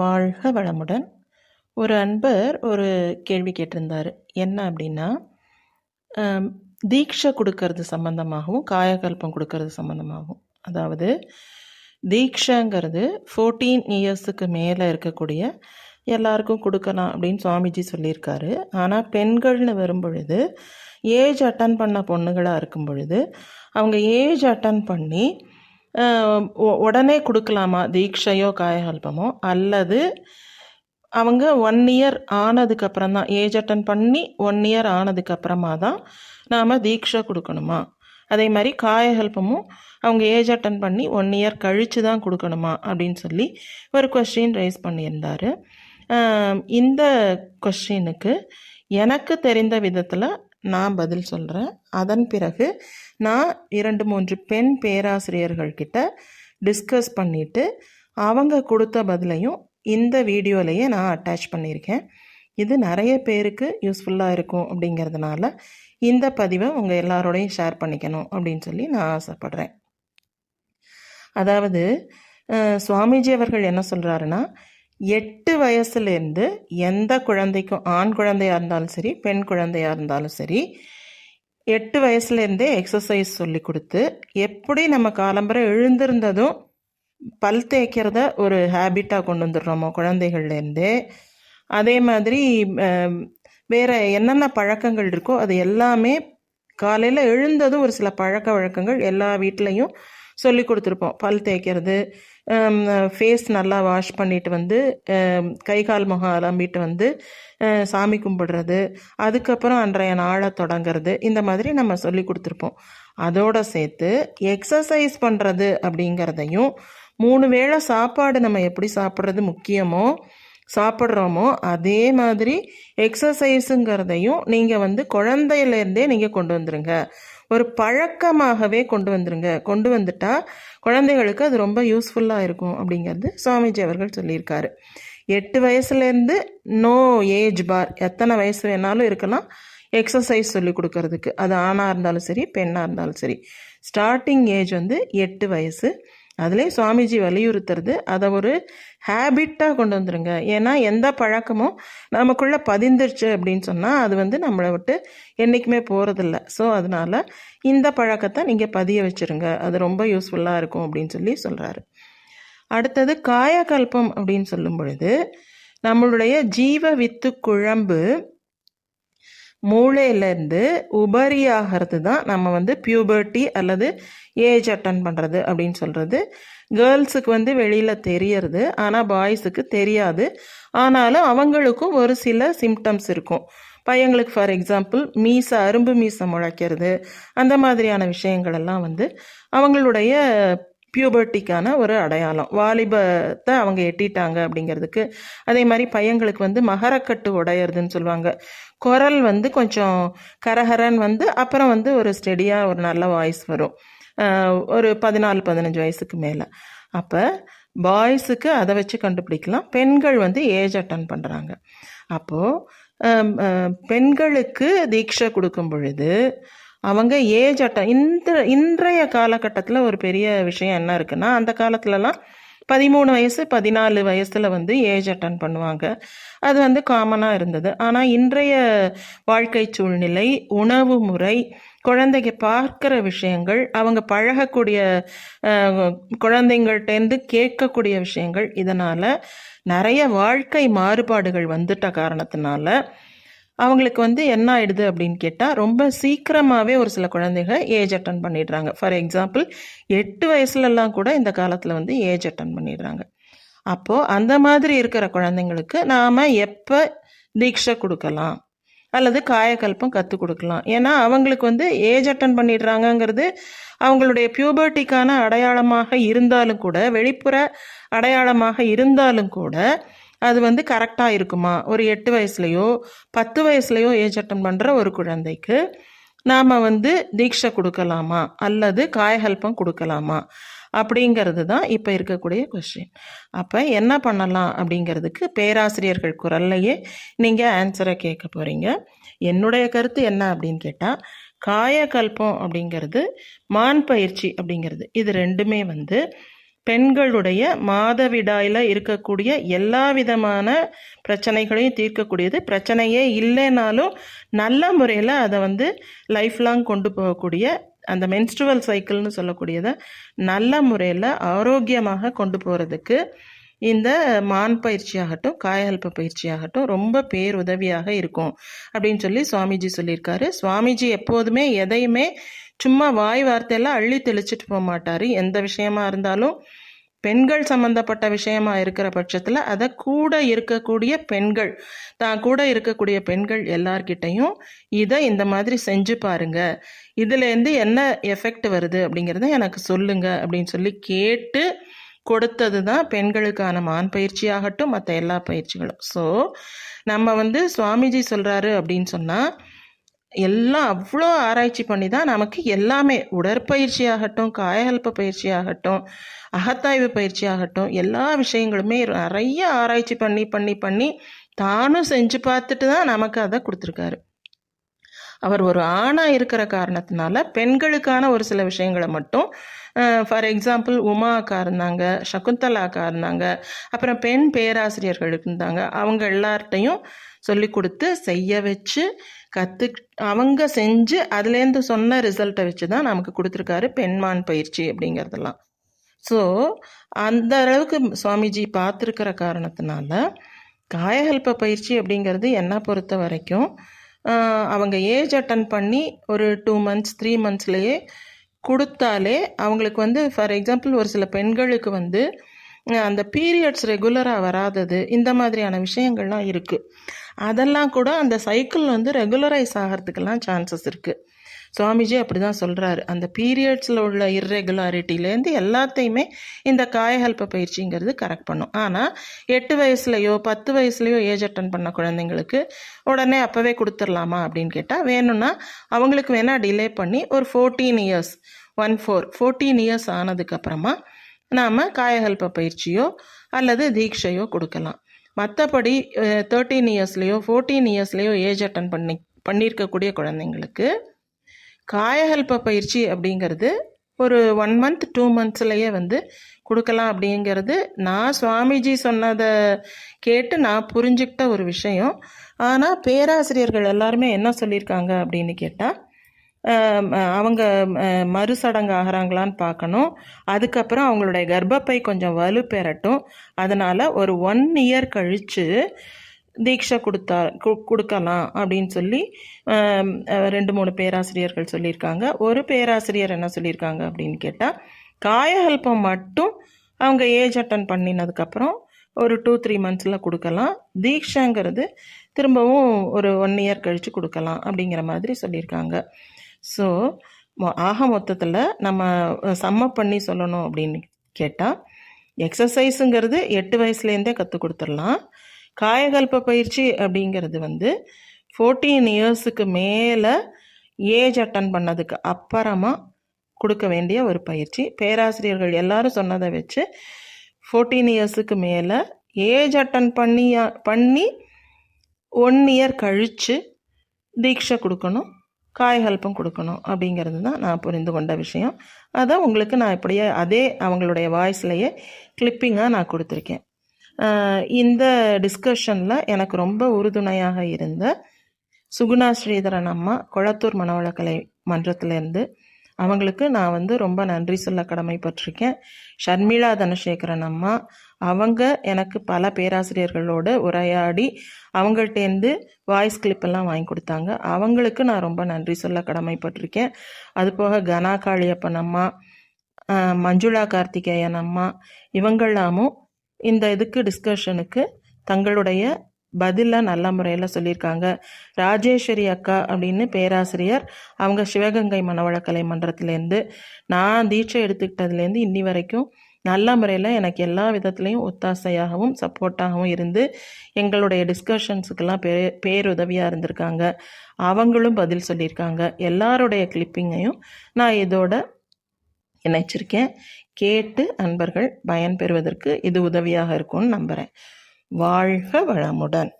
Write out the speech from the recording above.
வாழ்க வளமுடன். ஒரு அன்பர் ஒரு கேள்வி கேட்டிருந்தார். என்ன அப்படின்னா தீட்சை கொடுக்கறது சம்மந்தமாகவும் காயகல்பம் கொடுக்கறது சம்மந்தமாகவும் அதாவது தீட்சைங்கிறது ஃபோர்டீன் இயர்ஸுக்கு மேலே இருக்கக்கூடிய எல்லாருக்கும் கொடுக்கலாம் அப்படின்னு சுவாமிஜி சொல்லியிருக்காரு. ஆனால் பெண்கள்னு வரும் பொழுது ஏஜ் அட்டன் பண்ண பொண்ணுகளாக இருக்கும் பொழுது அவங்க ஏஜ் அட்டன் பண்ணி உடனே கொடுக்கலாமா? தீட்சையோ காயகல்பமோ அல்லது அவங்க ஒன் இயர் ஆனதுக்கப்புறம் தான் ஏஜ் அட்டன் பண்ணி ஒன் இயர் ஆனதுக்கப்புறமா தான் நாம் தீட்சை கொடுக்கணுமா? அதே மாதிரி காயகல்பமும் அவங்க ஏஜ் அட்டன் பண்ணி ஒன் இயர் கழித்து தான் கொடுக்கணுமா? அப்படின்னு சொல்லி ஒரு கொஸ்டின் ரைஸ் பண்ணியிருந்தார். இந்த கொஸ்டினுக்கு எனக்கு தெரிந்த விதத்தில் நான் பதில் சொல்கிறேன் அதன் பிறகு நான் இரண்டு மூன்று பெண் பேராசிரியர்கள் கிட்ட டிஸ்கஸ் பண்ணிவிட்டு அவங்க கொடுத்த பதிலையும் இந்த வீடியோலையே நான் அட்டாச் பண்ணியிருக்கேன். இது நிறைய பேருக்கு யூஸ்ஃபுல்லாக இருக்கும் அப்படிங்கிறதுனால இந்த பதிவை உங்கள் எல்லாரோடையும் ஷேர் பண்ணிக்கணும் அப்படின்னு சொல்லி நான் ஆசைப்பட்றேன். அதாவது சுவாமிஜி அவர்கள் என்ன சொல்கிறாருன்னா எட்டு வயசுலேருந்து எந்த குழந்தைக்கும் ஆண் குழந்தையாக இருந்தாலும் சரி பெண் குழந்தையாக இருந்தாலும் சரி எட்டு வயசுலேருந்தே எக்ஸசைஸ் சொல்லி கொடுத்து எப்படி நம்ம காலம்பரை எழுந்திருந்ததும் பல் தேய்க்கிறத ஒரு ஹேபிட்டாக கொண்டு வந்துடுறோமோ குழந்தைகள்லேருந்தே. அதே மாதிரி வேறு என்னென்ன பழக்கங்கள் இருக்கோ அது எல்லாமே காலையில் எழுந்ததும் ஒரு சில பழக்க வழக்கங்கள் எல்லா வீட்லேயும் சொல்லி கொடுத்துருப்போம். பல் தேய்க்கிறது ஃபேஸ் நல்லா வாஷ் பண்ணிட்டு வந்து கை கால் முகம் அலம்பிட்டு வந்து சாமி கும்பிடுறது அதுக்கப்புறம் அன்றைய நாளை தொடங்கிறது இந்த மாதிரி நம்ம சொல்லி கொடுத்துருப்போம். அதோட சேர்த்து எக்ஸசைஸ் பண்ணுறது அப்படிங்கிறதையும் மூணு வேளை சாப்பாடு நம்ம எப்படி சாப்பிட்றது முக்கியமோ சாப்பிட்றோமோ அதே மாதிரி எக்ஸசைஸுங்கிறதையும் நீங்கள் வந்து குழந்தையிலேருந்தே நீங்கள் கொண்டு வந்துருங்க. ஒரு பழக்கமாகவே கொண்டு வந்துருங்க. கொண்டு வந்துட்டால் குழந்தைகளுக்கு அது ரொம்ப யூஸ்ஃபுல்லாக இருக்கும் அப்படிங்கிறது சுவாமிஜி அவர்கள் சொல்லியிருக்காரு. எட்டு வயசுலேருந்து நோ ஏஜ் பார் எத்தனை வயசு வேணாலும் இருக்கலாம். எக்ஸசைஸ் சொல்லி கொடுக்கறதுக்கு. அது ஆணாக இருந்தாலும் சரி பெண்ணாக இருந்தாலும் சரி. ஸ்டார்டிங் ஏஜ் வந்து எட்டு வயசு. அதிலே சுவாமிஜி வலியுறுத்துறது. அதை ஒரு ஹேபிட்டாக கொண்டு வந்துருங்க. ஏன்னா எந்த பழக்கமும் நமக்குள்ளே பதிந்துருச்சு அப்படின்னு சொன்னால் அது வந்து நம்மளை விட்டு என்றைக்குமே போகிறதில்ல ஸோ அதனால் இந்த பழக்கத்தை நீங்கள் பதிய வச்சுருங்க. அது ரொம்ப யூஸ்ஃபுல்லாக இருக்கும் அப்படின்னு சொல்லி சொல்கிறாரு அடுத்தது காயகல்பம் அப்படின்னு சொல்லும் பொழுது நம்மளுடைய ஜீவ வித்து குழம்பு மூளையிலேருந்து உபரியாகிறது தான் நம்ம வந்து பியூபர்ட்டி அல்லது ஏஜ் அட்டன் பண்ணுறது அப்படின்னு சொல்கிறது கேர்ள்ஸுக்கு வந்து வெளியில் தெரியறது ஆனால் பாய்ஸுக்கு தெரியாது. ஆனாலும் அவங்களுக்கும் ஒரு சில சிம்டம்ஸ் இருக்கும். பையங்களுக்கு ஃபார் எக்ஸாம்பிள் மீசை அரும்பு மீசை முளைக்கிறது அந்த மாதிரியான விஷயங்கள் எல்லாம் வந்து அவங்களுடைய பியூபர்ட்டிக்கான ஒரு அடையாளம். வாலிபத்தை அவங்க எட்டிட்டாங்க அப்படிங்கிறதுக்கு. அதே மாதிரி பையங்களுக்கு வந்து மகரக்கட்டு உடையிறதுன்னு சொல்லுவாங்க. குரல் வந்து கொஞ்சம் கரகரன் வந்து அப்புறம் வந்து ஒரு ஸ்டெடியாக ஒரு நல்ல வாய்ஸ் வரும். ஒரு பதினாலு பதினஞ்சு வயசுக்கு மேலே. அப்போ பாய்ஸுக்கு அதை வச்சு கண்டுபிடிக்கலாம். பெண்கள் வந்து ஏஜ் அட்டன் பண்ணுறாங்க அப்போது பெண்களுக்கு தீட்சை கொடுக்கும் பொழுது அவங்க ஏஜ் அட்டன் இந்த இன்றைய காலகட்டத்தில் ஒரு பெரிய விஷயம் என்ன இருக்குன்னா அந்த காலத்துலலாம் பதிமூணு வயசு பதினாலு வயசில் வந்து ஏஜ் அட்டன் பண்ணுவாங்க. அது வந்து காமனாக இருந்தது. ஆனால் இன்றைய வாழ்க்கை சூழ்நிலை உணவு முறை குழந்தைங்க பார்க்குற விஷயங்கள் அவங்க பழகக்கூடிய குழந்தைங்கள்டேருந்து குழந்தைங்கள்ட்டேருந்து கேட்கக்கூடிய விஷயங்கள் இதனால் நிறைய வாழ்க்கை மாறுபாடுகள் வந்துட்ட காரணத்தினால அவங்களுக்கு வந்து என்ன ஆயிடுது அப்படின்னு கேட்டால் ரொம்ப சீக்கிரமாகவே ஒரு சில குழந்தைங்க ஏஜ் அட்டன் பண்ணிடுறாங்க. ஃபார் எக்ஸாம்பிள் எட்டு வயசுலலாம் கூட இந்த காலத்தில் வந்து ஏஜ் அட்டன் பண்ணிடுறாங்க. அப்போது அந்த மாதிரி இருக்கிற குழந்தைங்களுக்கு நாம் எப்போ தீட்சை கொடுக்கலாம்? அல்லது காயக்கல்பம் கற்றுக் கொடுக்கலாம். ஏன்னா அவங்களுக்கு வந்து ஏஜ் அட்டன் பண்ணிடுறாங்கங்கிறது அவங்களுடைய பியூபர்ட்டிக்கான அடையாளமாக இருந்தாலும் கூட வெளிப்புற அடையாளமாக இருந்தாலும் கூட அது வந்து கரெக்டாக இருக்குமா? ஒரு எட்டு வயசுலையோ பத்து வயசுலையோ ஏஜ் அட்டன் பண்ணுற ஒரு குழந்தைக்கு நாம் வந்து தீட்சை கொடுக்கலாமா? அல்லது காயகல்பம் கொடுக்கலாமா? அப்படிங்கிறது தான் இப்போ இருக்கக்கூடிய கொஸ்டின் அப்போ என்ன பண்ணலாம் அப்படிங்கிறதுக்கு பேராசிரியர்கள் குரல்லையே நீங்கள் ஆன்சரை கேட்க போகிறீங்க என்னுடைய கருத்து என்ன அப்படின்னு கேட்டால் காயகல்பம் அப்படிங்கிறது மான் பயிற்சி அப்படிங்கிறது. இது ரெண்டுமே வந்து பெண்களுடைய மாதவிடாயில் இருக்கக்கூடிய எல்லா விதமான பிரச்சனைகளையும் தீர்க்கக்கூடியது. பிரச்சனையே இல்லைனாலும் நல்ல முறையில் அதை வந்து லைஃப் லாங் கொண்டு போகக்கூடிய அந்த மென்ஸ்ட்ருவல் சைக்கிள்னு சொல்லக்கூடியதை நல்ல முறையில் ஆரோக்கியமாக கொண்டு போகிறதுக்கு இந்த மான் பயிற்சியாகட்டும் காயகல்ப பயிற்சியாகட்டும் ரொம்ப பேருதவியாக இருக்கும். அப்படின்னு சொல்லி சுவாமிஜி சொல்லியிருக்காரு. சுவாமிஜி எப்போதுமே எதையுமே சும்மா வாய் வார்த்தையெல்லாம் அள்ளி தெளிச்சிட்டு போக மாட்டார். எந்த விஷயமா இருந்தாலும் பெண்கள் சம்மந்தப்பட்ட விஷயமா இருக்கிற பட்சத்தில் அதை கூட இருக்கக்கூடிய பெண்கள் தான் கூட இருக்கக்கூடிய பெண்கள் எல்லார்கிட்டையும் இதை இந்த மாதிரி செஞ்சு பாருங்க. இதுலேருந்து என்ன எஃபெக்ட் வருது அப்படிங்கிறத எனக்கு சொல்லுங்க அப்படின்னு சொல்லி கேட்டு கொடுத்தது தான் பெண்களுக்கான மான் பயிற்சியாகட்டும் மற்ற எல்லா பயிற்சிகளும். ஸோ நம்ம வந்து சுவாமிஜி சொல்கிறாரு அப்படின்னு சொன்னால் எல்லாம் அவ்வளோ ஆராய்ச்சி பண்ணி தான் நமக்கு எல்லாமே உடற்பயிற்சியாகட்டும் காயகல்ப பயிற்சியாகட்டும் அகத்தாய்வு பயிற்சியாகட்டும் எல்லா விஷயங்களுமே நிறைய ஆராய்ச்சி பண்ணி பண்ணி பண்ணி தானும் செஞ்சு பார்த்துட்டு தான் நமக்கு அதை கொடுத்துருக்காரு. அவர் ஒரு ஆணாக இருக்கிற காரணத்தினால பெண்களுக்கான ஒரு சில விஷயங்களை மட்டும் ஃபார் எக்ஸாம்பிள் உமா அக்கா இருந்தாங்க சகுந்தலா அக்கா இருந்தாங்க அப்புறம் பெண் பேராசிரியர்கள் இருந்தாங்க அவங்க எல்லார்ட்டையும் சொல்லி கொடுத்து செய்ய வச்சு கற்று அவங்க செஞ்சு அதுலேருந்து சொன்ன ரிசல்ட்டை வச்சு தான் நமக்கு கொடுத்துருக்காரு பெண்மான் பயிற்சி அப்படிங்கிறதெல்லாம். ஸோ அந்த அளவுக்கு சுவாமிஜி பார்த்துருக்கிற காரணத்தினால காயகல்ப பயிற்சி அப்படிங்கிறது என்னை பொறுத்த வரைக்கும் அவங்க ஏஜ் அட்டன் பண்ணி ஒரு டூ மந்த்ஸ் த்ரீ மந்த்ஸ்லேயே கொடுத்தாலே அவங்களுக்கு வந்து ஃபார் எக்ஸாம்பிள் ஒரு சில பெண்களுக்கு வந்து அந்த பீரியட்ஸ் ரெகுலராக வராதது இந்த மாதிரியான விஷயங்கள்லாம் இருக்குது அதெல்லாம் கூட அந்த சைக்கிள் வந்து ரெகுலரைஸ் ஆகிறதுக்கெல்லாம் சான்சஸ் இருக்குது சுவாமிஜி அப்படி தான் சொல்கிறாரு அந்த பீரியட்ஸில் உள்ள இர்ரெகுலாரிட்டிலேருந்து எல்லாத்தையுமே இந்த காயகல்ப பயிற்சிங்கிறது கரெக்ட் பண்ணும். ஆனால் எட்டு வயசுலையோ பத்து வயசுலையோ ஏஜ் அட்டன் பண்ண குழந்தைங்களுக்கு உடனே அப்போவே கொடுத்துடலாமா அப்படின்னு கேட்டால் வேணும்னா அவங்களுக்கு வேணால் டிலே பண்ணி ஒரு fourteen years one four fourteen years ஆனதுக்கப்புறமா நாம் காயகல்ப பயிற்சியோ அல்லது தீட்சையோ கொடுக்கலாம். மற்றபடி தேர்ட்டீன் இயர்ஸ்லேயோ ஃபோர்டீன் இயர்ஸ்லேயோ ஏஜ் அட்டன் பண்ணி பண்ணியிருக்கக்கூடிய குழந்தைங்களுக்கு காயகல்ப பயிற்சி அப்படிங்கிறது ஒரு ஒன் மந்த் டூ மந்த்ஸ்லேயே வந்து கொடுக்கலாம் அப்படிங்கிறது நான் சுவாமிஜி சொன்னதை கேட்டு நான் புரிஞ்சுக்கிட்ட ஒரு விஷயம். ஆனால் பேராசிரியர்கள் எல்லாருமே என்ன சொல்லியிருக்காங்க அப்படின்னு கேட்டால் அவங்க மறுசடங்கு ஆகிறாங்களான்னு பார்க்கணும். அதுக்கப்புறம் அவங்களுடைய கர்ப்பப்பை கொஞ்சம் வலு பெறட்டும் அதனால் ஒரு ஒன் இயர் கழித்து தீட்சை கொடுத்தா கு- கொடுக்கலாம் அப்படின்னு சொல்லி ரெண்டு மூணு பேராசிரியர்கள் சொல்லியிருக்காங்க. ஒரு பேராசிரியர் என்ன சொல்லியிருக்காங்க அப்படின்னு கேட்டால் காயகல்பம் மட்டும் அவங்க ஏஜ் அட்டன் பண்ணினதுக்கப்புறம் ஒரு டூ த்ரீ மந்த்ஸில் கொடுக்கலாம். தீட்சைங்கிறது திரும்பவும் ஒரு ஒன் இயர் கழித்து கொடுக்கலாம் அப்படிங்கிற மாதிரி சொல்லியிருக்காங்க. ஸோ ஆக மொத்தத்தில் நம்ம சம்ம பண்ணி சொல்லணும் அப்படின்னு கேட்டால் எக்ஸசைஸுங்கிறது எட்டு வயசுலேருந்தே கற்றுக் கொடுத்துடலாம். காயகல்ப பயிற்சி அப்படிங்கிறது வந்து ஃபோர்டீன் இயர்ஸுக்கு மேலே ஏஜ் அட்டன் பண்ணதுக்கு அப்புறமா கொடுக்க வேண்டிய ஒரு பயிற்சி. பேராசிரியர்கள் எல்லாரும் சொன்னதை வச்சு ஃபோர்டீன் இயர்ஸுக்கு மேலே ஏஜ் அட்டன் பண்ணி பண்ணி ஒன் இயர் கழித்து தீட்சை கொடுக்கணும். காயகல்பம் கொடுக்கணும் அப்படிங்கிறது தான் நான் புரிந்து கொண்ட விஷயம். அதை உங்களுக்கு நான் இப்படியே அதே அவங்களுடைய வாய்ஸ்லேயே கிளிப்பிங்காக நான் கொடுத்துருக்கேன். இந்த டிஸ்கஷனில் எனக்கு ரொம்ப உறுதுணையாக இருந்த சுகுணா ஸ்ரீதரன் அம்மா கொளத்தூர் மனவளக்கலை மன்றத்திலேருந்து அவங்களுக்கு நான் வந்து ரொம்ப நன்றி சொல்ல கடமைப்பட்டிருக்கேன். ஷர்மிளா தனசேகரன் அம்மா அவங்க எனக்கு பல பேராசிரியர்களோடு உரையாடி அவங்கள்ட்டேருந்து வாய்ஸ் கிளிப்பெல்லாம் வாங்கி கொடுத்தாங்க. அவங்களுக்கு நான் ரொம்ப நன்றி சொல்ல கடமைப்பட்டிருக்கேன். அதுபோக கனா காளியப்பன் அம்மா மஞ்சுளா கார்த்திகேயன் அம்மா இவங்கெல்லாமும் இந்த இதுக்கு டிஸ்கஷனுக்கு தங்களுடைய பதிலாக நல்ல முறையில் சொல்லியிருக்காங்க. ராஜேஸ்வரி அக்கா அப்படின்னு பேராசிரியர். அவங்க சிவகங்கை மனவளக்கலை மன்றத்திலேருந்து நான் தீட்சை எடுத்துக்கிட்டதுலேருந்து இன்னி வரைக்கும் நல்ல முறையில் எனக்கு எல்லா விதத்துலேயும் ஒத்தாசையாகவும் சப்போர்ட்டாகவும் இருந்து எங்களுடைய டிஸ்கஷன்ஸுக்கெல்லாம் பே பேருதவியாக இருந்திருக்காங்க. அவங்களும் பதில் சொல்லியிருக்காங்க. எல்லாருடைய கிளிப்பிங்கையும் நான் இதோட இணைச்சிருக்கேன். கேட்டு அன்பர்கள் பயன்பெறுவதற்கு இது உதவியாக இருக்கும்னு நம்புகிறேன் வாழ்க வளமுடன்.